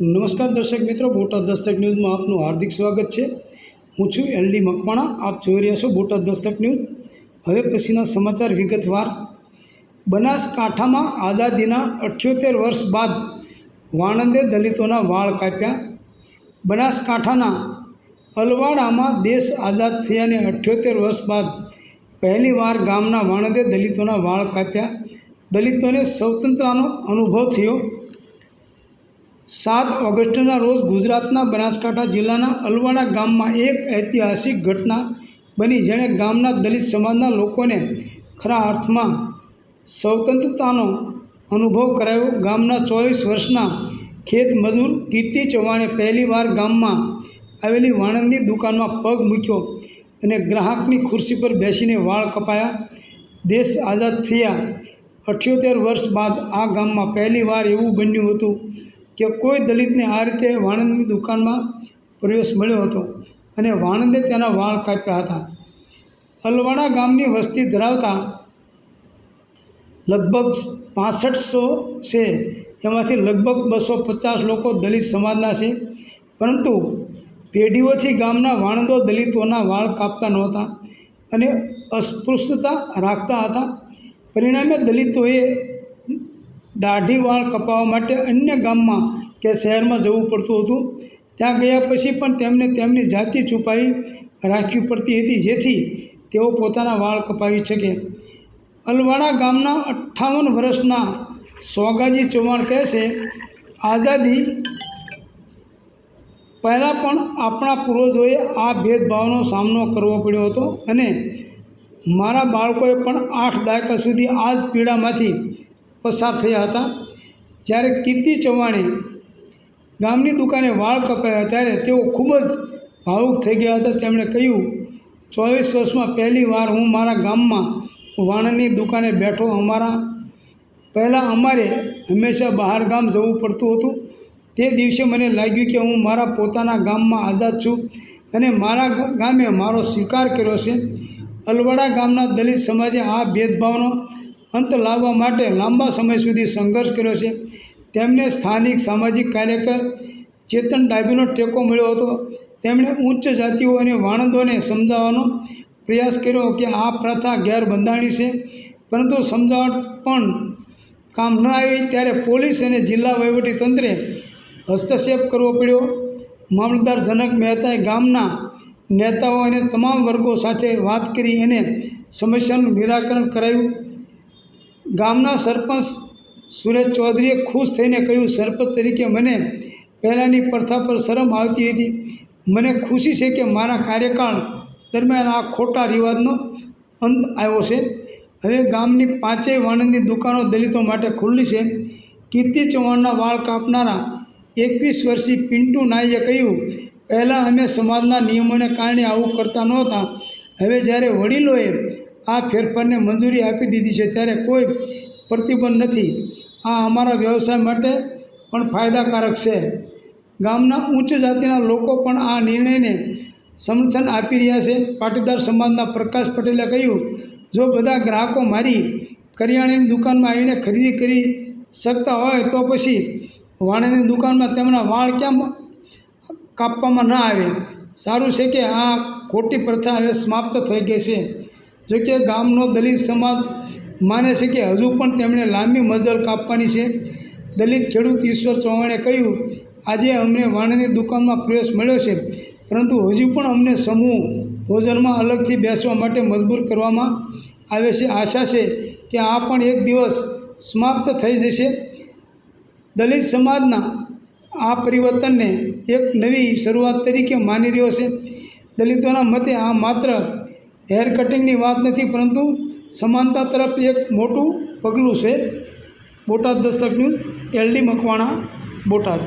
નમસ્કાર દર્શક મિત્રો, બોટાદ દસ્તક ન્યૂઝમાં આપનું હાર્દિક સ્વાગત છે. હું છું એલડી મકવાણા, આપ જોઈ રહ્યા છો બોટાદ દસ્તક ન્યૂઝ. હવે પછીના સમાચાર વિગતવાર. બનાસકાંઠામાં આઝાદીના અઠ્યોતેર વર્ષ બાદ વાણંદે દલિતોના વાળ કાપ્યા. બનાસકાંઠાના અલવાડામાં દેશ આઝાદ થયાને અઠ્યોતેર વર્ષ બાદ પહેલીવાર ગામના વાણંદે દલિતોના વાળ કાપ્યા. દલિતોને સ્વતંત્રતાનો અનુભવ થયો. સાત ઓગસ્ટના રોજ ગુજરાતના બનાસકાંઠા જિલ્લાના અલવાડા ગામમાં એક ઐતિહાસિક ઘટના બની જેણે ગામના દલિત સમાજના લોકોને ખરા અર્થમાં સ્વતંત્રતાનો અનુભવ કરાયો ગામના ચોવીસ વર્ષના ખેત મજૂર કીર્તિ ચૌહાણે પહેલીવાર ગામમાં આવેલી વાણંદની દુકાનમાં પગ મૂક્યો અને ગ્રાહકની ખુરશી પર બેસીને વાળ કપાયા. દેશ આઝાદ થયા અઠ્યોતેર વર્ષ બાદ આ ગામમાં પહેલીવાર એવું બન્યું હતું. કે કોઈ દલિતને આ રીતે વાણંદની દુકાનમાં પ્રવેશ મળ્યો હતો અને વાણંદે તેના વાળ કાપ્યા હતા. અલવાડા ગામની વસ્તી ધરાવતા લગભગ પાસઠસો છે. એમાંથી લગભગ બસો પચાસ લોકો દલિત સમાજના છે. પરંતુ પેઢીઓથી ગામના વાણંદો દલિતોના વાળ કાપતા નહોતા અને અસ્પૃશ્યતા રાખતા હતા. પરિણામે દલિતોએ દાઢી વાળ કપાવવા માટે અન્ય ગામમાં કે શહેરમાં જવું પડતું હતું. ત્યાં ગયા પછી પણ તેમને તેમની જાતિ છુપાઈ રાખવી પડતી હતી, જેથી તેઓ પોતાના વાળ કપાવી શકે. અલવાડા ગામના અઠ્ઠાવન વર્ષના સોગાજી ચૌહાણ કહે છે, આઝાદી પહેલાં પણ આપણા પૂર્વજોએ આ ભેદભાવનો સામનો કરવો પડ્યો હતો અને મારા બાળકોએ પણ આઠ દાયકા સુધી આ જ પીડામાંથી પસાર થયા હતા. જ્યારે કીર્તિ ચવાણી ગામની દુકાને વાળ કપાયા ત્યારે તેઓ ખૂબ જ ભાવુક થઈ ગયા હતા. તેમણે કહ્યું, ચોવીસ વર્ષમાં પહેલી વાર હું મારા ગામમાં વાણની દુકાને બેઠો. અમારા, પહેલાં અમારે હંમેશા બહાર ગામ જવું પડતું હતું. તે દિવસે મને લાગ્યું કે હું મારા પોતાના ગામમાં આઝાદ છું અને મારા ગામે મારો સ્વીકાર કર્યો છે. અલવડા ગામના દલિત સમાજે આ ભેદભાવનો અંત લાવવા માટે લાંબા સમય સુધી સંઘર્ષ કર્યો છે. તેમને સ્થાનિક સામાજિક કાર્યકર ચેતન ડાભીનો ટેકો મળ્યો હતો. તેમણે ઉચ્ચ જાતિઓ અને વાણંદોને સમજાવવાનો પ્રયાસ કર્યો કે આ પ્રથા ગેરબંધાણી છે. પરંતુ સમજાવટ પણ કામ ન આવી ત્યારે પોલીસ અને જિલ્લા વહીવટીતંત્રે હસ્તક્ષેપ કરવો પડ્યો. મામલતદાર જનક મહેતાએ ગામના નેતાઓ અને તમામ વર્ગો સાથે વાત કરી અને સમસ્યાનું નિરાકરણ કરાયું ગામના સરપંચ સુરેશ ચૌધરીએ ખુશ થઈને કહ્યું, સરપંચ તરીકે મને પહેલાંની પ્રથા પર શરમ આવતી હતી. મને ખુશી છે કે મારા કાર્યકાળ દરમિયાન આ ખોટા રિવાજનો અંત આવ્યો છે. હવે ગામની પાંચેય વાણંદની દુકાનો દલિતો માટે ખુલ્લી છે. કીર્તિ ચૌહાણના વાળ કાપનારા એકવીસ વર્ષીય પિન્ટુ નાઈએ કહ્યું, પહેલાં અમે સમાજના નિયમોને કારણે આવું કરતા નહોતા. હવે જ્યારે વડીલોએ આ ફેરફારને મંજૂરી આપી દીધી છે ત્યારે કોઈ પ્રતિબંધ નથી. આ અમારા વ્યવસાય માટે પણ ફાયદાકારક છે. ગામના ઉચ્ચ જાતિના લોકો પણ આ નિર્ણયને સમર્થન આપી રહ્યા છે. પાટીદાર સમાજના પ્રકાશ પટેલે કહ્યું, જો બધા ગ્રાહકો મારી કરિયાણાની દુકાનમાં આવીને ખરીદી કરી શકતા હોય તો પછી વાણીની દુકાનમાં તેમના વાળ કેમ કાપવામાં ન આવે? સારું છે કે આ ખોટી પ્રથા હવે સમાપ્ત થઈ ગઈ છે. જોકે ગામનો દલિત સમાજ માને છે કે હજુ પણ તેમણે લાંબી મજલ કાપવાની છે. દલિત ખેડૂત ઈશ્વર ચૌહાણે કહ્યું, આજે અમને વાણની દુકાનમાં પ્રવેશ મળ્યો છે, પરંતુ હજુ પણ અમને સમૂહ ભોજનમાં અલગથી બેસવા માટે મજબૂર કરવામાં આવે છે, આશા છે કે આ પણ એક દિવસ સમાપ્ત થઈ જશે. દલિત સમાજના આ પરિવર્તનને એક નવી શરૂઆત તરીકે માની રહ્યો છે. દલિતોના મતે આ માત્ર હેર કટિંગની વાત નથી, પરંતુ સમાનતા તરફ એક મોટું પગલું છે બોટાદ દસ્તક ન્યૂઝ એલડી મકવાણા, બોટાદ.